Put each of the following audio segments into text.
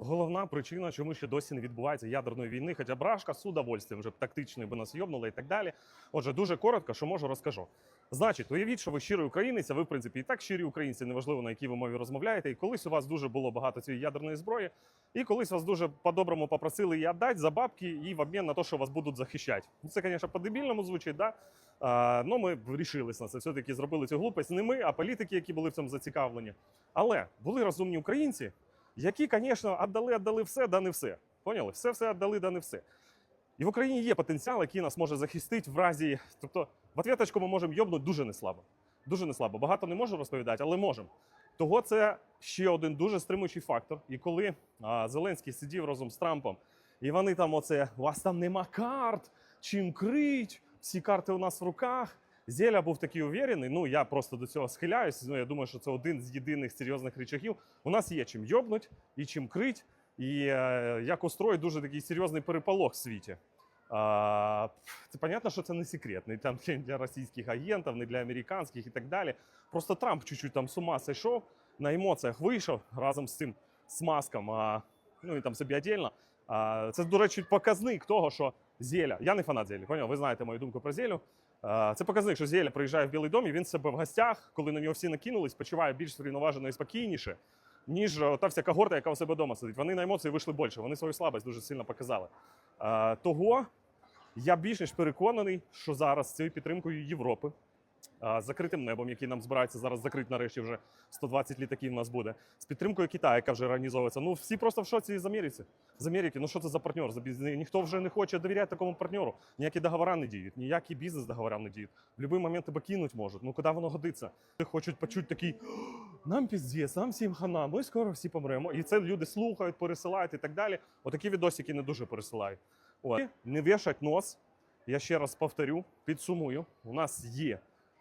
головна причина, чому ще досі не відбувається ядерної війни, хоча брашка з удовольствием вже б тактичною би нас йобнула і так далі. Отже, дуже коротко, що можу, розкажу. Значить, уявіть, що ви щирий українець, а ви, в принципі, і так щирі українці, неважливо на якій ви мові розмовляєте. І колись у вас дуже було багато цієї ядерної зброї, і колись вас дуже по-доброму попросили її віддати за бабки і в обмін на те, що вас будуть захищати. Ну, Це, звісно, по-дебільному звучить, да? А, ну, ми вирішились на це. Все-таки зробили цю глупость. Не ми, а політики, які були в цьому зацікавлені. Але були розумні українці, які, звісно, віддали, віддали все, да не все. Поняли? Все, все віддали, да не все. І в Україні є потенціал, який нас може захистити в разі. Тобто, в ответочку ми можемо йобнути дуже неслабо. Дуже неслабо. Багато не можу розповідати, але можемо. Того це ще один дуже стримуючий фактор. І коли а, Зеленський сидів разом з Трампом, і вони там, оце, у вас там нема карт, чим крить, всі карти у нас в руках. Зеля був такий уверений. Ну я просто до цього схиляюсь. Ну я думаю, що це один з єдиних серйозних речагів. У нас є чим йобнуть і чим крить. І е, як устроїть дуже такий серйозний переполох в світі. А, це понятно, що це не секретний там для російських агентів, не для американських і так далі. Просто Трамп чуть-чуть там з ума сійшов, на емоціях вийшов разом з цим смазком, а, ну і там собі отдельно. Це, до речі, показник того, що Зеля. Я не фанат Зелі, поняв? Ви знаєте мою думку про Зелю. А, Це показник, що Зеля приїжджає в Білий дом, і він себе в гостях, коли на нього всі накинулись, почуває більш врівноважено і спокійніше, ніж та вся когорта, яка у себе вдома сидить. Вони на емоції вийшли більше, вони свою слабость дуже сильно показали. Того я більш ніж переконаний, що зараз цією підтримкою Європи, закритим небом, який нам збирається зараз закрити нарешті вже 120 літаків у нас буде, з підтримкою Китаю, яка вже організовується. Ну всі просто в шоці з Америці. З Америки. Ну що це за партнер? За біз- Ніхто вже не хоче довіряти такому партнеру. Ніякі договори не діють, ніякі бізнес договори не діють. В будь-який момент тебе кинуть можуть. Ну куди воно годиться? Хочуть почути такий. Нам піздець, нам всім хана, ми скоро всі помремо. І це люди слухають, пересилають і так далі. Отакі відосики не дуже пересилають. От. Не вішать нос. Я ще раз повторю, підсумую. У нас є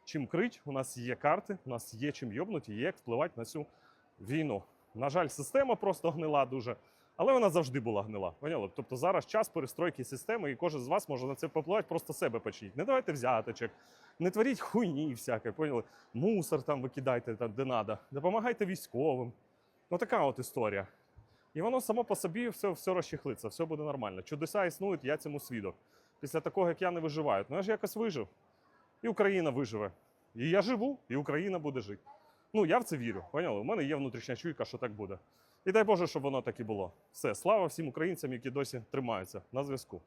чим крить, у нас є карти, у нас є чим йобнути, є як впливати на цю війну. На жаль, система просто гнила дуже, але вона завжди була гнила. Поняли? Тобто зараз час перестройки системи, і кожен з вас може на це попливати, просто себе почніть. Не давайте взяточок, не творіть хуйні всяке, поняли? Мусор там викидайте там, де треба, допомагайте військовим. Ну така от історія. І воно само по собі все, все розчехлиться, все буде нормально. Чудеса існують, я цьому свідок. Після такого, як я не виживаю. Ну я ж якось вижив. І Україна виживе. І я живу, і Україна буде жити. Ну, я в це вірю. Поняли? У мене є внутрішня чуйка, що так буде. І дай Боже, щоб воно так і було. Все, слава всім українцям, які досі тримаються на зв'язку.